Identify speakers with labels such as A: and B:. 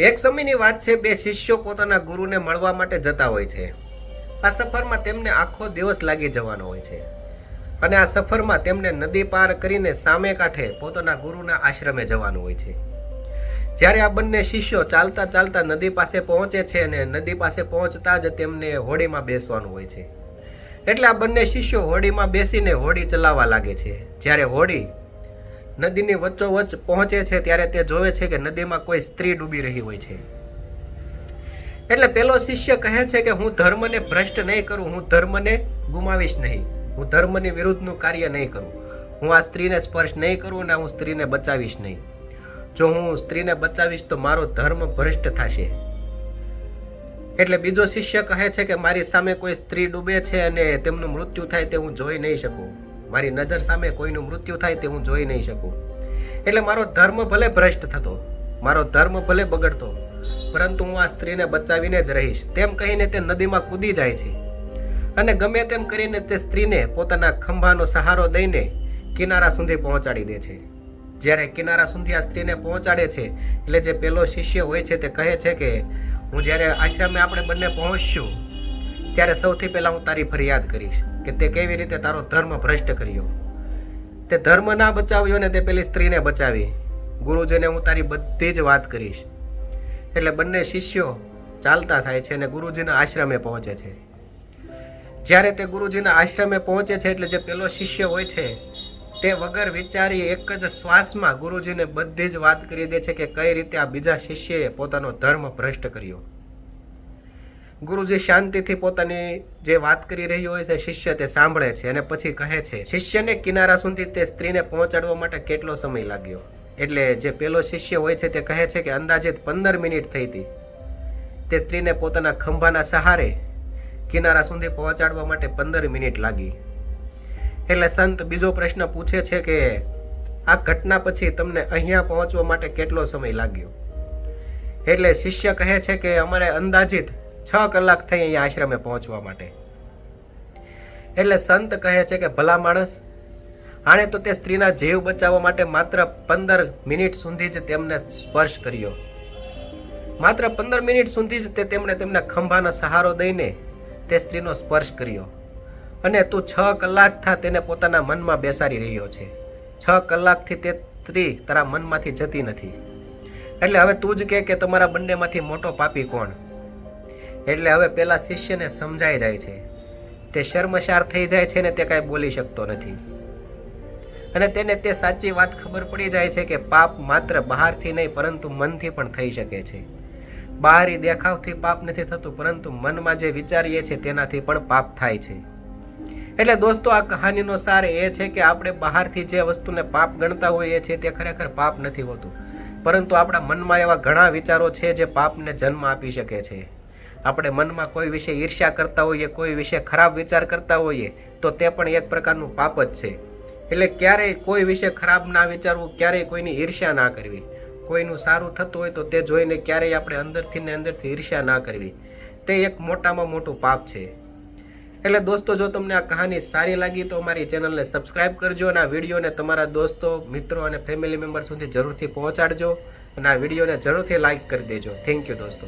A: એક સમયની વાત છે, બે શિષ્યો પોતાના ગુરુને મળવા માટે જતા હોય છે. આ સફરમાં તેમને આખો દિવસ લાગી જવાનો હોય છે. અને આ સફરમાં તેમને નદી પાર કરીને સામે કાંઠે પોતાના ગુરુના આશ્રમે જવાનું હોય છે. જ્યારે આ બંને શિષ્યો ચાલતા ચાલતા નદી પાસે પહોંચે છે અને નદી પાસે પહોંચતા જ તેમને હોડીમાં બેસવાનું હોય છે. એટલે આ બંને શિષ્યો હોડીમાં બેસીને હોડી ચલાવવા લાગે છે. જ્યારે હોડી નદીની વચ્ચોવચ્ચ પહોંચે છે ત્યારે તે જોવે છે કે નદીમાં કોઈ સ્ત્રી ડૂબી રહી હોય છે. એટલે પેલો શિષ્ય કહે છે કે હું ધર્મને ભ્રષ્ટ નહીં કરું, હું ધર્મને ગુમાવીશ નહીં. હું ધર્મની વિરુદ્ધનું કાર્ય નહીં કરું. હું આ સ્ત્રીને સ્પર્શ નહીં કરું અને હું સ્ત્રીને બચાવીશ નહીં. જો હું સ્ત્રીને બચાવીશ તો મારો ધર્મ ભ્રષ્ટ થશે. એટલે બીજો શિષ્ય કહે છે કે મારી સામે કોઈ સ્ત્રી ડૂબે છે અને તેમનું મૃત્યુ થાય તે હું જોઈ નહીં શકું. મારી નજર સામે કોઈનું મૃત્યુ થાય તે હું જોઈ નહીં શકું. એટલે મારો ધર્મ ભલે ભ્રષ્ટ થતો, મારો ધર્મ ભલે બગડતો, પરંતુ હું આ સ્ત્રીને બચાવીને જ રહીશ. તેમ કહીને તે નદીમાં કૂદી જાય છે. અને ગમે તેમ કરીને તે સ્ત્રીને પોતાના ખંભાનો સહારો દઈને કિનારા સુધી પહોંચાડી દે છે. જ્યારે કિનારા સુધી આ સ્ત્રીને પહોંચાડે છે, એટલે જે પેલો શિષ્ય હોય છે તે કહે છે કે, હું જ્યારે આશ્રમે આપણે બંને પહોંચશું ત્યારે સૌથી પહેલાં હું તારી ફરિયાદ કરીશ કે તે કેવી રીતે તારો ધર્મ ભ્રષ્ટ કર્યો. તે ધર્મ ના બચાવ્યો ને તે પેલી સ્ત્રીને બચાવી. ગુરુજીને હું તારી બધી જ વાત કરીશ. એટલે બંને શિષ્યો ચાલતા થાય છે અને ગુરુજીના આશ્રમે પહોંચે છે. જ્યારે તે ગુરુજીના આશ્રમે પહોંચે છે એટલે જે પેલો શિષ્ય હોય છે, તે વગર વિચારી એક જ શ્વાસમાં ગુરુજીને બધી જ વાત કરી દે છે કે કઈ રીતે આ બીજા શિષ્યએ પોતાનો ધર્મ ભ્રષ્ટ કર્યો. ગુરુજી શાંતિથી પોતાની જે વાત કરી રહ્યો હોય છે, શિષ્ય તે સાંભળે છે અને પછી કહે છે, શિષ્યને કિનારા સુધી તે સ્ત્રીને પહોંચાડવા માટે કેટલો સમય લાગ્યો? એટલે જે પેલો શિષ્ય હોય છે તે કહે છે કે અંદાજિત પંદર મિનિટ થઈ હતી. તે સ્ત્રીને પોતાના ખંભાના સહારે કિનારા સુધી પહોંચાડવા માટે પંદર મિનિટ લાગી. એટલે સંત બીજો પ્રશ્ન પૂછે છે કે, આ ઘટના પછી તમને અહીંયા પહોંચવા માટે કેટલો સમય લાગ્યો? એટલે શિષ્ય કહે છે કે, અમારે અંદાજિત છ કલાક થઈ અહીંયા આશ્રમે પહોંચવા માટે. એટલે સંત કહે છે કે, ભલા માણસ, આણે તો તે સ્ત્રીના જીવ બચાવવા માટે માત્ર પંદર મિનિટ સુધી જ તેમને સ્પર્શ કર્યો. માત્ર પંદર મિનિટ સુધી જ તે તેમણે તેમના ખંભાનો સહારો દઈને તે સ્ત્રીનો સ્પર્શ કર્યો. અને તું છ કલાક થા તેને પોતાના મનમાં બેસાડી રહ્યો છે. છ કલાકથી તે સ્ત્રી તારા મનમાંથી જતી નથી. એટલે હવે તું જ કે, તમારા બંનેમાંથી મોટો પાપી કોણ? એટલે હવે પેલા શિષ્યને સમજાઈ જાય છે. તે શર્મશાર થઈ જાય છે ને તે કાંઈ બોલી શકતો નથી. અને તેને તે સાચી વાત ખબર પડી જાય છે કે પાપ માત્ર બહારથી નહીં, પરંતુ મનથી પણ થઈ શકે છે. બહારી દેખાવથી પાપ નથી થતું, પરંતુ મનમાં જે વિચારીએ છીએ તેનાથી પણ પાપ થાય છે. એટલે દોસ્તો, આ કહાનીનો સાર એ છે કે આપણે બહારથી જે વસ્તુને પાપ ગણતા હોઈએ છીએ તે ખરેખર પાપ નથી હોતું. પરંતુ આપણા મનમાં એવા ઘણા વિચારો છે જે પાપને જન્મ આપી શકે છે. આપણે મનમાં કોઈ વિશે ઈર્ષ્યા કરતા હોઈએ, કોઈ વિશે ખરાબ વિચાર કરતા હોઈએ, તો તે પણ એક પ્રકારનું પાપ જ છે. એટલે ક્યારેય કોઈ વિશે ખરાબ ના વિચારવું, ક્યારેય કોઈની ઈર્ષ્યા ના કરવી. કોઈનું સારું થતું હોય તો તે જોઈને ક્યારેય આપણે અંદરથી ને અંદરથી ઈર્ષ્યા ના કરવી. તે એક મોટામાં મોટું પાપ છે. એટલે દોસ્તો, જો તમને આ કહાની સારી લાગી તો અમારી ચેનલને સબસ્ક્રાઇબ કરજો અને આ વિડીયોને તમારા દોસ્તો, મિત્રો અને ફેમિલી મેમ્બર સુધી જરૂરથી પહોંચાડજો. અને આ વિડીયોને જરૂરથી લાઈક કરી દેજો. થેન્ક યુ દોસ્તો.